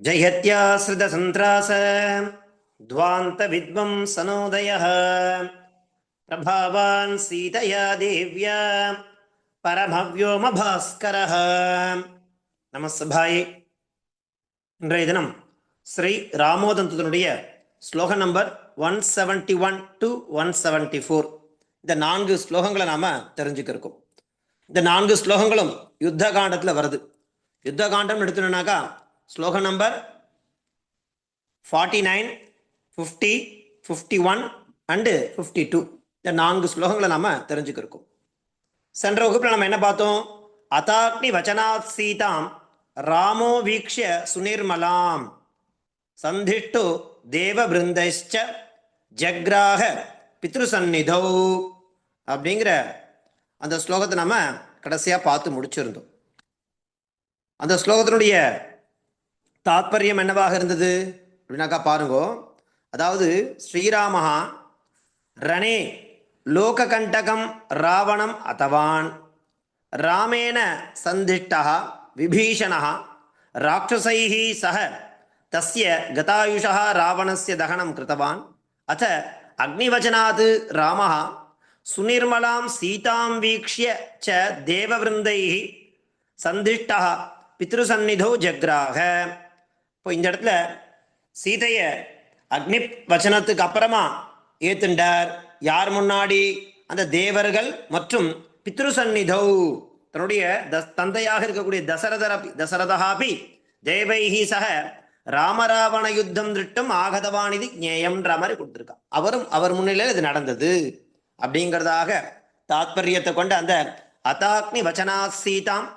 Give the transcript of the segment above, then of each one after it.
जयत्याश्रितसन्त्रास ध्वान्तविद्वंसनोदयः प्रभावान् सीतया देव्या பரமவ்யோமபாஸ்கரः நமஸ்தபாயே இன்றைய தினம் ஸ்ரீ ராமோதந்தனுடைய ஸ்லோக number one seventy one to one seventy four இந்த நான்கு ஸ்லோகங்களை நாம தெரிஞ்சுக்க இருக்கோம் இந்த நான்கு ஸ்லோகங்களும் யுத்த காண்டத்தில் வருது யுத்த காண்டம் எடுத்துனாக்கா ஸ்லோக number forty nine fifty fifty one and fifty two இந்த நான்கு ஸ்லோகங்களை நாம தெரிஞ்சுக்கிருக்கோம். சென்ற வகுப்பில் நம்ம என்ன பார்த்தோம்? அதாக்னி வச்சனாத் சீதாம் ராமோ வீக்ஷ சுனிர்மலாம் சந்திஷ்டு தேவ பிருந்தைச்ச ஜக்ராக பித்ருசந்நிதௌ அப்படிங்கிற அந்த ஸ்லோகத்தை நம்ம கடைசியாக பார்த்து முடிச்சிருந்தோம். அந்த ஸ்லோகத்தினுடைய தாத்பரியம் என்னவாக இருந்தது? அப்படின்னாக்கா பாருங்கோ. அதாவது ஸ்ரீராமஹா ரணே லோககண்டகம் ராவணம் அத்தவான். ராமேன சந்திஷ்டா விபீஷணா ராட்சசைः சக தஸ்ய கதாயுஷா ராவணஸ்ய தகனம் கிருத்தவான். அத்த அக்னிவச்சனாத் ராமஹ சுனிர்மலாம் சீதாம் வீக்ஷ்ய ச தேவவிருந்தைः சந்திஷ்டா பித்ருசந்நிதோ ஜக்ராக இப்போ இந்த இடத்துல சீதைய அக்னி வச்சனத்துக்கு அப்புறமா ஏத்துண்டார். யார் முன்னாடி? அந்த தேவர்கள் மற்றும் பித்ருசந்நிதௌ தன்னுடைய தஸ் தந்தையாக இருக்கக்கூடிய தசரதர தசரதாபி தேவைஹி சக ராமராவண யுத்தம் திருட்டும் ஆகதவானிதி ஞேயம்ன்ற மாதிரி கொடுத்துருக்கான் அவரும் அவர் முன்னிலையில் இது நடந்தது. அப்படிங்கிறதாக தாத்பரியத்தை கொண்ட அந்த அதாக்னி வச்சனா சீதாம்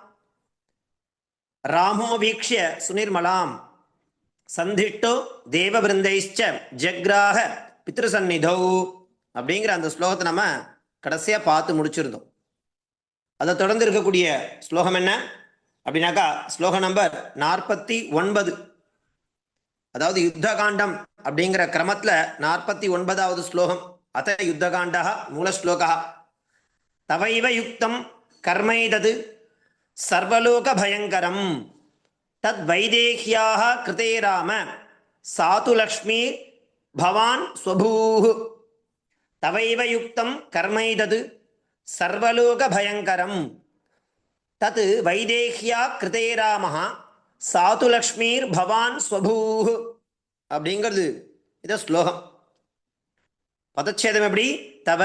ராமோ வீக்ஷ சுனிர்மலாம் சந்திஷ்டோ தேவபிருந்தைச்ச ஜக்ராக பித்ருசந்நிதௌ அப்படிங்கிற அந்த ஸ்லோகத்தை நம்ம கடைசியா பார்த்து முடிச்சிருந்தோம். அதை தொடர்ந்து இருக்கக்கூடிய ஸ்லோகம் என்ன? அப்படின்னாக்கா ஸ்லோக நம்பர் நாற்பத்தி ஒன்பது. அதாவது யுத்த காண்டம் அப்படிங்கிற கிரமத்துல நாற்பத்தி ஒன்பதாவது ஸ்லோகம். அத யுத்த காண்டா மூல ஸ்லோகா தவைவ யுக்தம் கர்மைதது சர்வலோக பயங்கரம் தத் வைதேகியாக கிருதே ராம சாது லக்ஷ்மி பவான் ஸ்வபூஹு தவைவ யுக்தம் கர்மைதது சர்வலோக பயங்கரம் தத் வைதேகியா கிருதே ராமஹ சாது லக்ஷ்மீர் பவான் ஸ்வபூஹு அப்படிங்கிறது இத ஸ்லோகம். பதச்சேதம் எப்படி? தவ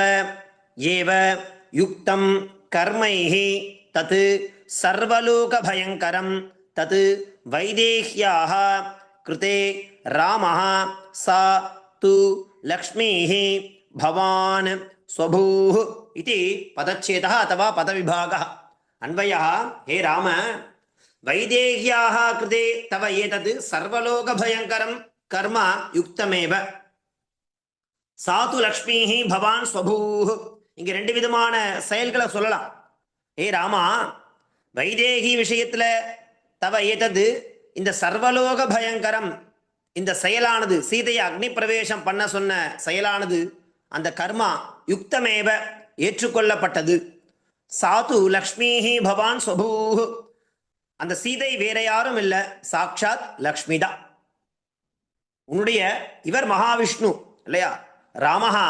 ஏவ யுக்தம் கர்மைஹி தத் சர்வலோக பயங்கரம் தத் வைதேஹ்யாக கிருதே ராமஹ சா து லக்ஷ்மீஹி भवान् स्वभूः इति पदच्छेदः अथवा पदविभागः अन्वयः हे राम वैदेह्याः कृते तव एतत् सर्वलोकभयङ्करं कर्म युक्तमेव சா து லக்ஷ்மிஹி பவான் ஸ்வபூஹ் இங்க ரெண்டு விதமான செயல்களை சொல்லலாம் ஏ ராமா வைதேகி விஷயத்துல தவ ஏதது? இந்த சர்வலோக பயங்கரம் இந்த செயலானது சீதையை அக்னி பிரவேசம் பண்ண சொன்ன செயலானது அந்த கர்மா யுக்தமேவ ஏற்றுக்கொள்ளப்பட்டது. சாது லக்ஷ்மிஹி பவான் சொபூ அந்த சீதை வேற யாரும் இல்லை சாக்ஷாத் லக்ஷ்மி உன்னுடைய இவர் மகாவிஷ்ணு இல்லையா? ராமஹா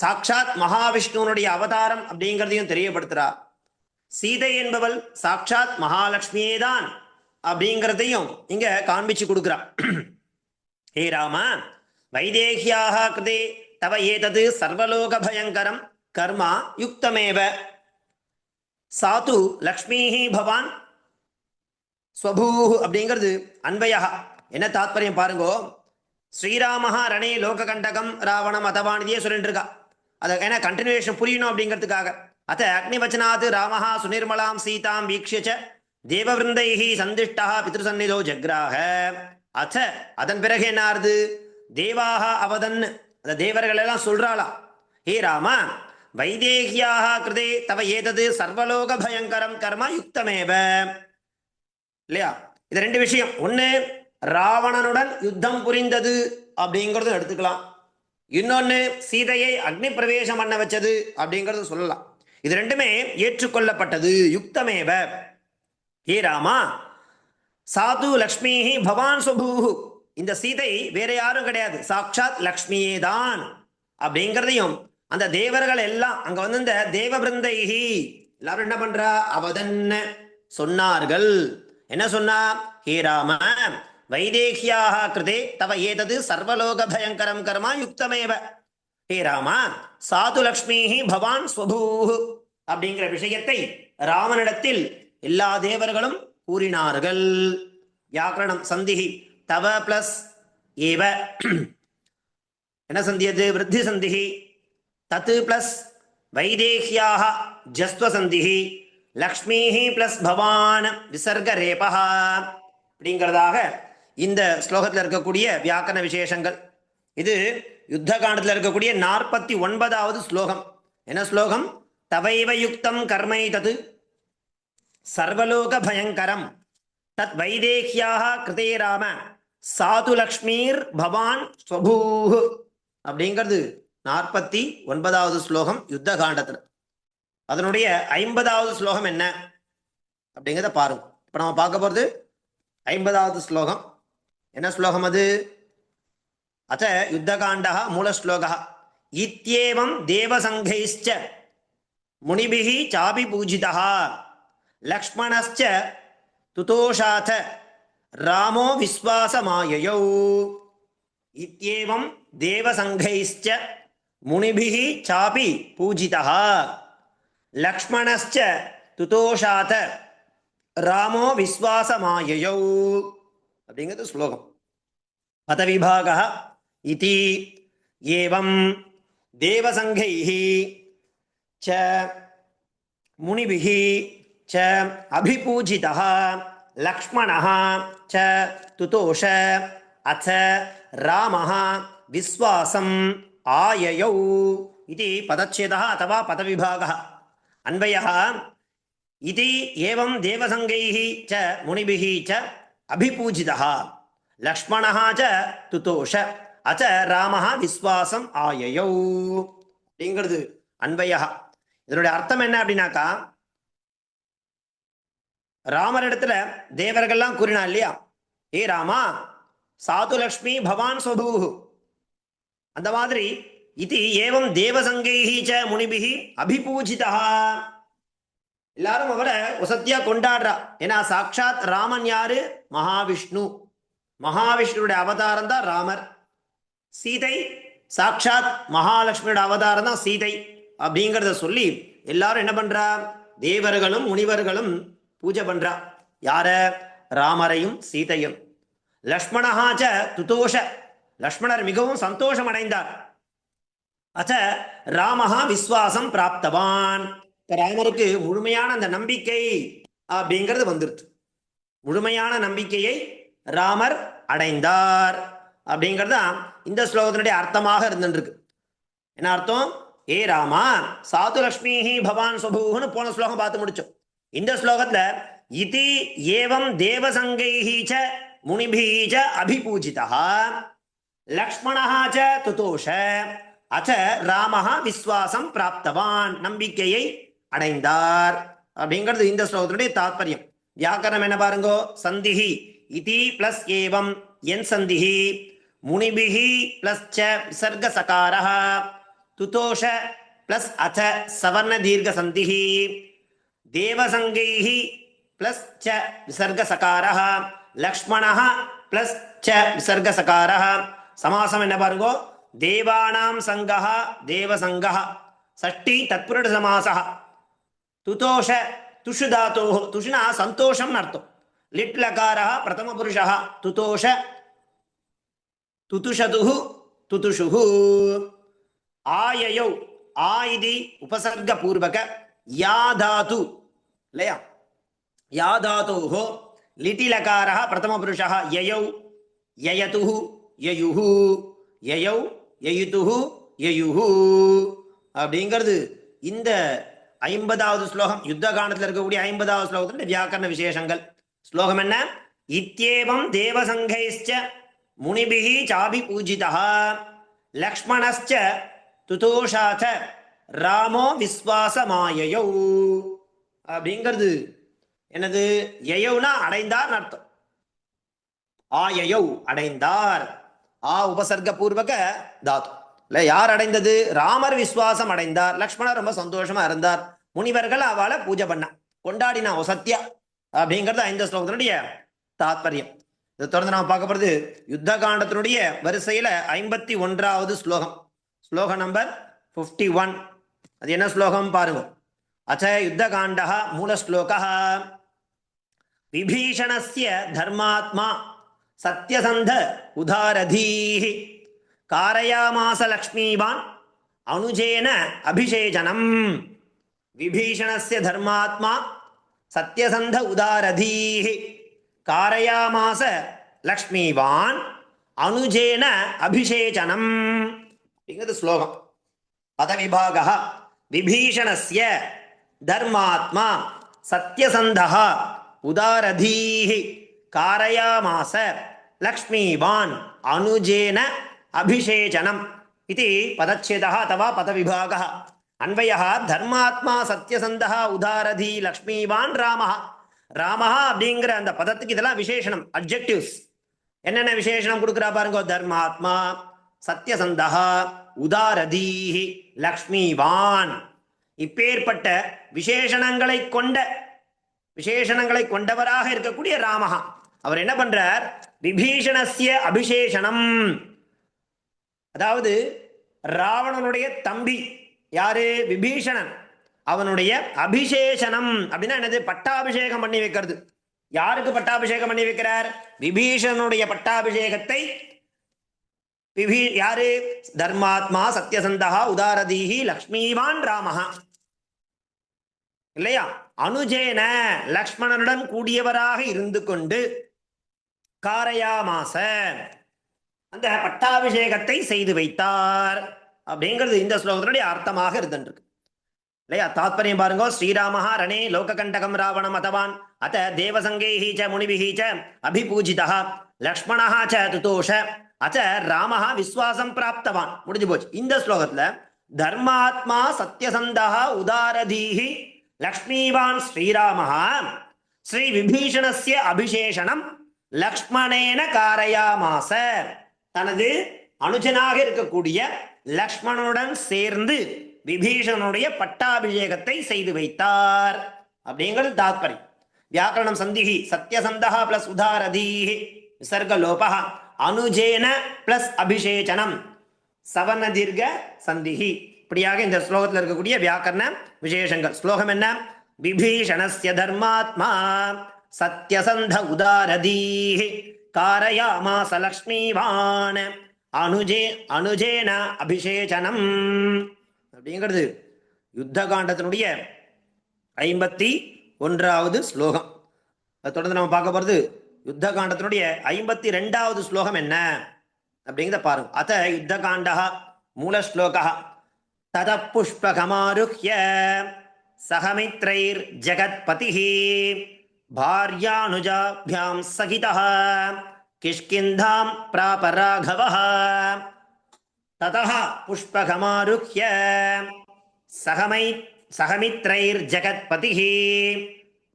சாக்ஷாத் மகாவிஷ்ணுனுடைய அவதாரம் அப்படிங்கிறதையும் தெரியப்படுத்துறா. சீதை என்பவள் சாக்ஷாத் மகாலட்சுமியே தான் அப்படிங்கிறதையும் இங்க காண்பிச்சு கொடுக்குறா. ஹே ராமா வைதேகியாக கிருதே தவ ஏதது சர்வலோக பயங்கரம் கர்மா யுக்தமேவ. சாது லக்ஷ்மிஹி பவான் ஸ்வபூ அப்படிங்கிறது அன்பயா. என்ன தாத்பரியம் பாருங்கோ ஸ்ரீராமஹா ரணே லோக கண்டகம் ராவணம் அதவானிதியே சொல்லிட்டு இருக்கா. அதை ஏன்னா கண்டினியூஷன் புரியணும் அப்படிங்கிறதுக்காக. அத்த அக்னிவச்சனாத் ராமஹா சுனிர்மலாம் சீதாம் வீக்ஷிய தேவவிருந்தைஹி சந்திஷ்டா பித்ருசன்னிதோ ஜக்ராக அச்ச அதன் பிறகு என்ன ஆறுது தேவாக அவதன் அந்த தேவர்கள் எல்லாம் சொல்றாளா? ஹே ராமா வைதேகியாக கிருதே தவ ஏதது சர்வலோக பயங்கரம் கர்ம யுக்தமேவ. இல்லையா? இது ரெண்டு விஷயம். ஒண்ணு ராவணனுடன் யுத்தம் புரிந்தது அப்படிங்கறதும் எடுத்துக்கலாம். இன்னொன்னு சீதையை அக்னி பிரவேசம் பண்ண வச்சது அப்படிங்கறது சொல்லலாம். இது ரெண்டுமே ஏற்றுக்கொள்ளப்பட்டது. யுக்தமேவ. ஹே ராமா? சாது லக்ஷ்மி பவான் சுபூஹு இந்த சீதை வேற யாரும் கிடையாது. சாக்ஷாத் லக்ஷ்மியே தான் அப்படிங்கிறதையும் அந்த தேவர்கள் எல்லாம் அங்க வந்து இந்த தேவ பிருந்தைஹி எல்லாரும் என்ன பண்றா? அவதன்ன சொன்னார்கள். என்ன சொன்னா? ஹே ராம வைதேகியாக கிருதே தவ ஏதது சர்வலோக பயங்கரம் கர்மா யுக்தமேவ. ஹே ராமா சாது லக்ஷ்மி பவான் ஸ்வபூ அப்படிங்கிற விஷயத்தை ராமனிடத்தில் எல்லா தேவர்களும் கூறினார்கள். வியாக்கரணம் சந்திஹி தவ பிளஸ் ஏவ. என்ன சந்தி அது? விருத்தி சந்திஹி தத்து பிளஸ் வைதேகியாக ஜஸ்வ சந்திஹி லக்ஷ்மி பிளஸ் பவான் விசர்க ரேபா அப்படிங்கிறதாக இந்த ஸ்லோகத்தில் இருக்கக்கூடிய வியாக்கரண விசேஷங்கள். இது யுத்த காண்டத்தில் இருக்கக்கூடிய நாற்பத்தி ஒன்பதாவது ஸ்லோகம். என்ன ஸ்லோகம்? தவைவ யுக்தம் கர்மை தது சர்வலோக பயங்கரம். தத் வைதேகியாக கிருதே ராம. சாது லக்ஷ்மீர் பவான் ஸ்வபூஹ். அப்படிங்கிறது நாற்பத்தி ஒன்பதாவது ஸ்லோகம் யுத்த காண்டத்தில் அதனுடைய ஐம்பதாவது ஸ்லோகம் என்ன? அப்படிங்கிறத பாருங்க. இப்போ நம்ம பார்க்க போகிறது ஐம்பதாவது ஸ்லோகம். என்ன ஸ்லோகம் அது? அத்த யுத்தகாண்டா மூலஸ்லோகா. இத்தியேவம் தேவசங்கைஷ்ச முனிபிகி சாபி பூஜிதா. லக்ஷ்மணஸ்ச துதோஷாத ராமோ விஸ்வாசமாயயோ. இத்தியேவம் தேவசங்கைஷ்ச முனிபிகி சாபி பூஜிதா. லக்ஷ்மணஸ்ச துதோஷாத ராமோ விஸ்வாசமாயயோ. அப்படிங்கிறது ஸ்லோகம். பதவிபாக இதி ஏவம் தேவசங்கைः ச முனிபிः ச அபிபூஜிதः லக்ஷ்மணः ச துதோஷ அச்ச ராமः விஸ்வாசம் ஆயயௌ இது பதச்சேதா அத்தவா பதவிபாக அன்வயः இது ஏவம் தேவசங்கைः ச முனிபிः ச அபிபூஜிதः லக்ஷ்மணः ச துதோஷ அச்ச ராமஹா விஸ்வாசம் ஆயயௌ. அப்படிங்கிறது அன்பையா இதனுடைய அர்த்தம் என்ன அப்படின்னாக்கா ராமர் இடத்துல தேவர்கள்லாம் கூறினா இல்லையா? ஏ ராமா சாது லக்ஷ்மி பவான் சொபூஹு அந்த மாதிரி இது ஏவம் தேவசங்கைஹி ச முனிபிகி அபிபூஜிதா எல்லாரும் அவரை வசத்தியா கொண்டாடுறா. ஏன்னா சாட்சாத் ராமன் யாரு? மகாவிஷ்ணு. மகாவிஷ்ணுடைய அவதாரம் தான் ராமர். சீதை சாட்சாத் மகாலட்சுமியோட அவதாரம் தான் சீதை அப்படிங்கிறத சொல்லி எல்லாரும் என்ன பண்றா? தேவர்களும் முனிவர்களும் பூஜை பண்றா. யார? ராமரையும் சீதையும். லக்ஷ்மணஹாச்ச துதோஷ. லக்ஷ்மணர் மிகவும் சந்தோஷம் அடைந்தார். அச்ச ராமஹா விஸ்வாசம் பிராப்தவான். ராமருக்கு முழுமையான அந்த நம்பிக்கை அப்படிங்கிறது வந்துருச்சு. முழுமையான நம்பிக்கையை ராமர் அடைந்தார் அப்படிங்கிறது தான் இந்த ஸ்லோகத்தினுடைய அர்த்தமாக இருந்துருக்கு என்ன அர்த்தம்? ஏ ராமா சாது லக்ஷ்மிஹி பவான் சுபூன்னு போன ஸ்லோகம் பார்த்து முடிச்சோம். இந்த ஸ்லோகத்துல இதி ஏவம் தேவசங்கைஹி ச முனிபிஹி அபிபூஜிதா லக்ஷ்மணஹா ச துதோஷ அச்ச ராமஹா விஸ்வாசம் பிராப்தவான் நம்பிக்கையை அடைந்தார். அப்படிங்கிறது இந்த ஸ்லோகத்தினுடைய தாத்பரியம். வியாக்கரணம் என்ன பாருங்கோ? சந்திஹி இதி பிளஸ் ஏவம் என் சந்திஹி. முனிபிஹி பிளஸ் ச விசர்க சகாரா துதோஷ பிளஸ் அச்ச சவர்ண தீர்க்க சந்திஹி தேவசங்கைஹி பிளஸ் ச விசர்க சகாரா லக்ஷ்மணா பிளஸ் ச விசர்க சகாரா சமாசம் என்ன பாருங்கோ? தேவானாம் சங்கா தேவசங்கா சஷ்டி தத்புருட சமாசா துதோஷ துஷு தாத்தோ துஷுனா சந்தோஷம்னு அர்த்தம். லிட் லகாரः பிரதம புருஷா துதோஷ துதுஷதுஹு துதுஷுஹு. ஆயயோ ஆ இது உபசர்க பூர்வக யாதாது. இல்லையா? யா லிட்டிலகாரா பிரதம புருஷா யயௌ யயதுஹு யயுஹு. யயௌ யயுதுஹு யயுஹு. அப்படிங்கிறது இந்த ஐம்பதாவது ஸ்லோகம். யுத்த காண்டத்தில் இருக்கக்கூடிய ஐம்பதாவது ஸ்லோகத்தினுடைய வியாக்கரண விசேஷங்கள். ஸ்லோகம் என்ன? இத்தியேவம் தேவசங்கைச்ச முனிபிஹி சாபி பூஜிதா லக்ஷ்மணஸ்ச துதோஷாச்ச ராமோ விஸ்வாசமாயயௌ. அப்படிங்கிறது என்னது? எயவுனா அடைந்தார் அர்த்தம். ஆயயௌ அடைந்தார். ஆ உபசர்க்க பூர்வக தாத்து. இல்ல யார் அடைந்தது? ராமர் விசுவாசம் அடைந்தார். லக்ஷ்மணர் ரொம்ப சந்தோஷமா இருந்தார். முனிவர்கள் அவளை பூஜை பண்ண. கொண்டாடினா ஓ சத்யா. அப்படிங்கிறது ஐந்து ஸ்லோகத்தினுடைய தாத்பரியம். இதை தொடர்ந்து நாம் பார்க்க போறது யுத்த காண்டத்தினுடைய வரிசையில ஐம்பத்தி ஒன்றாவது ஸ்லோகம். ஸ்லோகம் நம்பர் 51 ஒன் அது என்ன ஸ்லோகம் பாருங்க. அச்ச யுத்த காண்டா மூல ஸ்லோக விபீஷணஸ்ய தர்மாத்மா சத்யசந்த உதாரதீः காரயாமாச லக்ஷ்மீவான் அனுஜேன அபிஷேஜனம். விபீஷணஸ்ய தர்மாத்மா சத்யசந்த உதாரதீः காரையாமாச லக்ஷ்மிவான் அனுஜேன அபிஷேச்சனம். அப்படிங்கிறது ஸ்லோகம். பதவிபாக விபீஷணஸ்ய தர்மாத்மா சத்யசந்தா உதாரதீஹி காரையாமாச லக்ஷ்மிவான் அனுஜேன அபிஷேச்சனம். இது பதச்சேதா அத்தவா பதவிபாக. அன்வய தர்மாத்மா சத்யசந்தா உதாரதி லக்ஷ்மிவான் ராம ராமஹா அப்படிங்கிற அந்த பதத்துக்கு இதெல்லாம் விசேஷணம் அப்ஜெக்டிவ்ஸ் என்னென்ன விசேஷணம் கொடுக்குறா பாருங்க? தர்மாத்மா சத்யசந்தா உதாரதீஹி லக்ஷ்மிவான். இப்பேற்பட்ட விசேஷணங்களை கொண்ட விசேஷணங்களை கொண்டவராக இருக்கக்கூடிய ராமஹா. அவர் என்ன பண்றார்? விபீஷணசிய அபிஷேஷணம் அதாவது ராவணனுடைய தம்பி. யாரு? விபீஷணன். அவனுடைய அபிஷேஷனம் அப்படின்னா என்னது? பட்டாபிஷேகம் பண்ணி வைக்கிறது. யாருக்கு பட்டாபிஷேகம் பண்ணி வைக்கிறார்? விபீஷனுடைய பட்டாபிஷேகத்தை விபீ யாரு? தர்மாத்மா சத்யசந்தா உதாரதீஹி லக்ஷ்மிவான் ராமஹா. இல்லையா? அனுஜேன லக்ஷ்மணனுடன் கூடியவராக இருந்து கொண்டு காரையாமாச அந்த பட்டாபிஷேகத்தை செய்து வைத்தார் அப்படிங்கிறது இந்த ஸ்லோகத்தினுடைய அர்த்தமாக இருந்துருக்கு இல்லையா? தாத்பரியம் பாருங்க ஸ்ரீராமஹா ரணே லோககண்டகம் ராவணம் அதவான். அத்த தேவசங்கேஹி ச முனிபிஹி ச அபிபூஜிதா லக்ஷ்மணஹா ச துதோஷ. அச்ச ராமஹா விஸ்வாசம் பிராப்தவான். முடிஞ்சு போச்சு. இந்த ஸ்லோகத்துல தர்மாத்மா சத்யசந்தா உதாரதீஹி லக்ஷ்மீவான் ஸ்ரீராமஹா ஸ்ரீ விபீஷணஸ்ய அபிஷேஷனம் லக்ஷ்மணேன காரயாமாச. தனது அனுஜனாக இருக்கக்கூடிய லக்ஷ்மணனுடன் சேர்ந்து விபீஷணனுடைய பட்டாபிஷேகத்தை செய்து வைத்தார். அப்படிங்கிறது தாத்பரியம் வியாக்கரணம் சந்திஹி சத்யசந்தா பிளஸ் உதாரதீஹி விசர்க லோபா அனுஜேன பிளஸ் அபிஷேச்சனம் சவன தீர்க்க சந்திஹி இப்படியாக இந்த ஸ்லோகத்தில் இருக்கக்கூடிய வியாக்கரண விசேஷங்கள். ஸ்லோகம் என்ன? விபீஷணஸ்ய தர்மாத்மா சத்யசந்த உதாரதீஹி காரயாமாச லக்ஷ்மீவான் அனுஜே அனுஜேன அபிஷேச்சனம். அப்படிங்கிறது யுத்த காண்டத்தினுடைய ஐம்பத்தி ஒன்றாவது ஸ்லோகம். அதை தொடர்ந்து நம்ம பார்க்க போகிறது யுத்த காண்டத்தினுடைய ஐம்பத்தி ரெண்டாவது ஸ்லோகம் என்ன? அப்படிங்கிறத பாருங்க. அத யுத்த காண்டா மூல ஸ்லோகா தத புஷ்பகமாருஹிய சகமித்ரைர் ஜகத்பதி பாரியானுஜாபியாம் சகிதா கிஷ்கிந்தாம் பிராபராகவா ततः पुष्पकमारुह्य सहमै सहमित्रैर्जगत्पतिः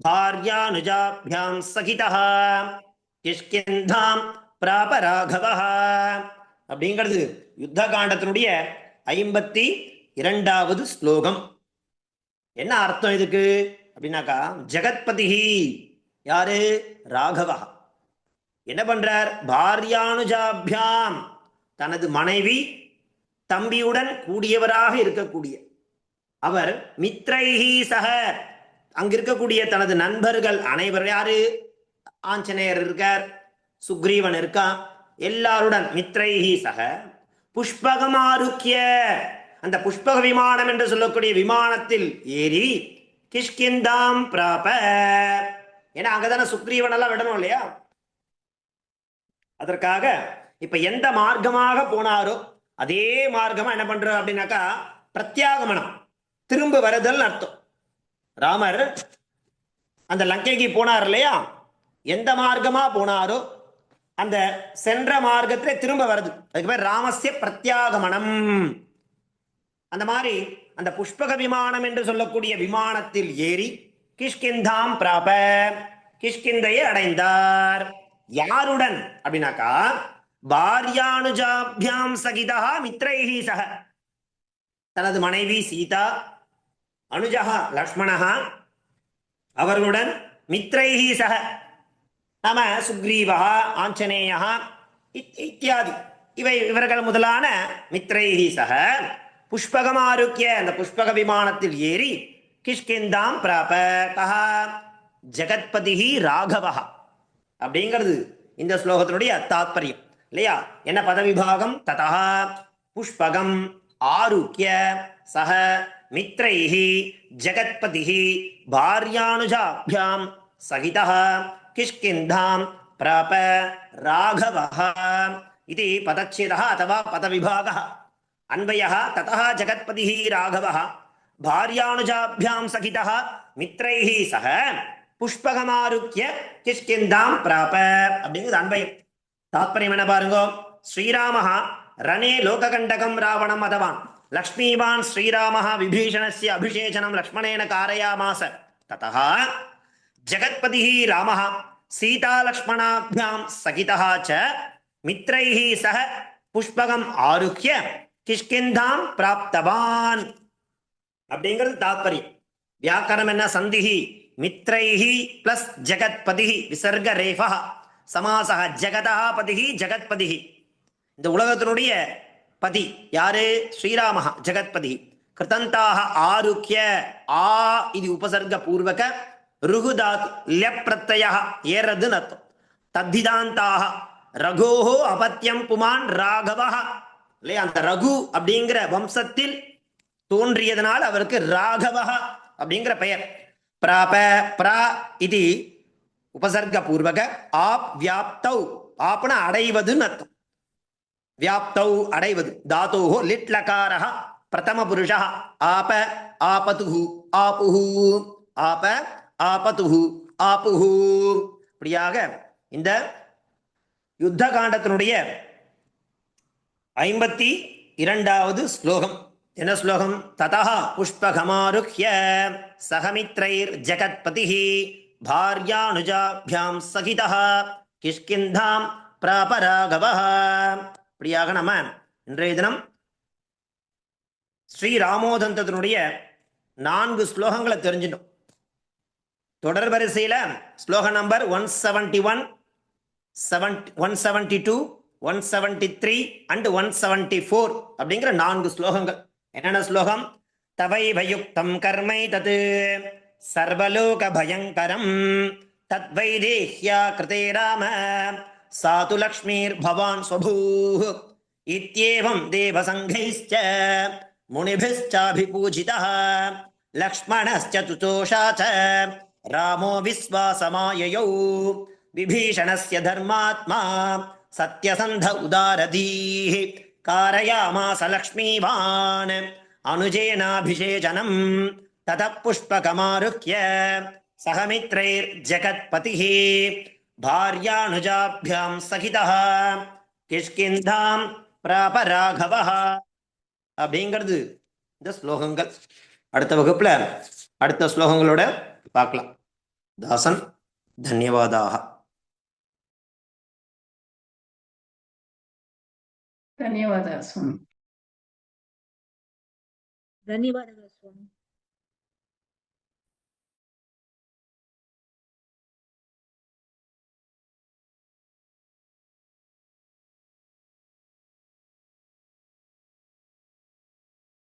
भार्यानुजाभ्यां सहितः किष्किन्धां प्राप ராகவः அப்படிங்கிறது யுத்த காண்டத்தினுடைய ஐம்பத்தி இரண்டாவது ஸ்லோகம் என்ன அர்த்தம் இதுக்கு அப்படின்னாக்கா ஜெகத்பதிஹி யாரு ராகவா என்ன பண்றார் பாரியானுஜாபியாம் தனது மனைவி தம்பியுடன் கூடியவராக இருக்கக்கூடிய அவர் மித்ரைஹி சக. அங்க இருக்கக்கூடிய தனது நண்பர்கள் அனைவர் யாரு? ஆஞ்சநேயர் இருக்கார் சுக்ரீவன் இருக்கான் எல்லாருடன் மித்ரைஹி சக. புஷ்பகமாருக்கிய. அந்த புஷ்பக விமானம் என்று சொல்லக்கூடிய விமானத்தில் ஏறி கிஷ்கிந்தாம் பிராப. ஏன்னா அங்கதானே சுக்ரீவன் எல்லாம் விடணும் இல்லையா? அதற்காக இப்ப எந்த மார்க்கமாக போனாரோ அதே மார்க்கமா என்ன பண்ற அப்படின்னாக்கா பிரத்யாகமனம். திரும்ப வருதல் அர்த்தம். ராமர் அந்த லங்கைக்கு போனார் இல்லையா? எந்த மார்க்கமா போனாரோ அந்த சென்ற மார்க்கத்திலே திரும்ப வருது அதுக்கு பேர் ராமசிய பிரத்யாகமனம். அந்த மாதிரி அந்த புஷ்பக விமானம் என்று சொல்லக்கூடிய விமானத்தில் ஏறி கிஷ்கிந்தாம் பிராப கிஷ்கிந்தையை அடைந்தார். யாருடன் அப்படின்னாக்கா பாரியானுஜாபியாம் சகிதா மித்ரைஹி சக தனது மனைவி சீதா அனுஜகா லக்ஷ்மணஹா அவர்களுடன் மித்ரைஹி சக நம சுக்ரீவா ஆஞ்சநேயா இத்தியாதி இவை இவர்கள் முதலான மித்ரைஹி சக புஷ்பகம் ஆரோக்கிய அந்த புஷ்பக விமானத்தில் ஏறி கிஷ்கிந்தாம் பிராப கஹா ஜெகத்பதிஹி ராகவா அப்படிங்கிறது இந்த ஸ்லோகத்தினுடைய தாத்பரியம்। இல்லையா என்ன பதவிபாகம் ததா புஷ்பகம் ஆருக்கிய சக மித்ரைஹி ஜகத்பதிஹி பாரியானுஜாபியாம் சகிதா கிஷ்கிந்தாம் பிராப ராகவः இது பதச்சேதः अथवा பதவிபாகः अन्वयः ततः जगत्पतिः राघवः भार्यानुजाभ्यां सहितः मित्रैः सह पुष्पगमारुह्य किष्किन्दां प्राप அப்படிங்கிறது அன்பயம் தாத்பரியம் என்ன பாருங்க ஸ்ரீராமஹா ரணே லோககண்டகம் ராவணம் அதவான் லக்ஷ்மீவான் ஸ்ரீராமஹா விபீஷணஸ்ய அபிஷேச்சனம் லக்ஷ்மணேன காரயாமாச ததா ஜெகத்பதி ராமஹ சீதாலக்ஷ்மணாபியாம் சகிதா ச மித்ரைஹ சக புஷ்பகம் ஆருக்கிய கிஷ்கிந்தாம் பிராப்தவான் அப்படிங்கிறது தாத்பரியம் வியாக்கரம் என்ன சந்திஹி மித்ரைஹி பிளஸ் ஜெகத்பதி விசர்க ரேஃபா சமாசக ஜெகதா பதிஹி ஜெகத்பதிஹி. இந்த உலகத்தினுடைய பதி யாரு? ஸ்ரீராமஹா ஜெகத்பதி கிருதந்தாக ஆருக்கிய ஆ இது உபசர்க பூர்வக ருகுதாத் ல்யப் பிரத்யய ஏறதுன்னு அர்த்தம். தத்திதாந்தாக ரகோஹோ அபத்தியம் புமான் ராகவா இல்லையா? அந்த ரகு அப்படிங்கிற வம்சத்தில் தோன்றியதனால் அவருக்கு ராகவா அப்படிங்கிற பெயர். பிராப பிரா இது உபசர்க பூர்வக ஆப் வியாப்தௌ ஆப்னா அடைவதுன்னு அர்த்தம். வியாப்தௌ அடைவது. தாத்தோஹோ லிட் லகாரः பிரதம புருஷா ஆப ஆபதுஹு ஆபுஹு ஆப ஆபதுஹு ஆபுஹு. இப்படியாக இந்த யுத்த காண்டத்தினுடைய ஐம்பத்தி இரண்டாவது ஸ்லோகம். என்ன ஸ்லோகம்? ததா புஷ்பகமாருஹ்ய சகமித்ரைர் ஜகத்பதிஹி. பாரியானுஜாபியாம் சகிதா கிஷ்கிந்தாம் பிராபராகவா இப்படியாக நம்ம இன்றைய தினம் ஸ்ரீ ராமோதந்தத்தினுடைய நான்கு ஸ்லோகங்களை தெரிஞ்சிட்டோம். தொடர் வரிசையில ஸ்லோகம் number one seventy one seven one seventy two one seventy three and one seventy four அப்படிங்கிற நான்கு ஸ்லோகங்கள். என்னென்ன ஸ்லோகம்? தவை பயுக்தம் கர்மை தது. सर्वलोकभयङ्करम्। तद्वैदेह्या कृते राम सा तु लक्ष्मीर्भवान् स्वभूः। इत्येवं देवसङ्घैश्च मुनिभिश्चाभिपूजितः। लक्ष्मणश्चतुतोषा च रामो विश्वासमाययौ। विभीषणस्य धर्मात्मा सत्यसन्ध उदारधीः। कारयामास लक्ष्मीवान्। अनुजेनाभिषेचनम्। ततः पुष्पकमारुह्य सह मित्रैर्जगत्पतिः भार्यानुजाभ्यां सहितः கிஷ்கிந்தாம் பிராப ராகவா அப்படிங்கிறது இந்த ஸ்லோகங்கள் அடுத்த வகுப்புல அடுத்த ஸ்லோகங்களோட பார்க்கலாம் தாசன் தன்யவாதாக ధన్యవాదాలు స్వామి ధన్యవాదాలు స్వామి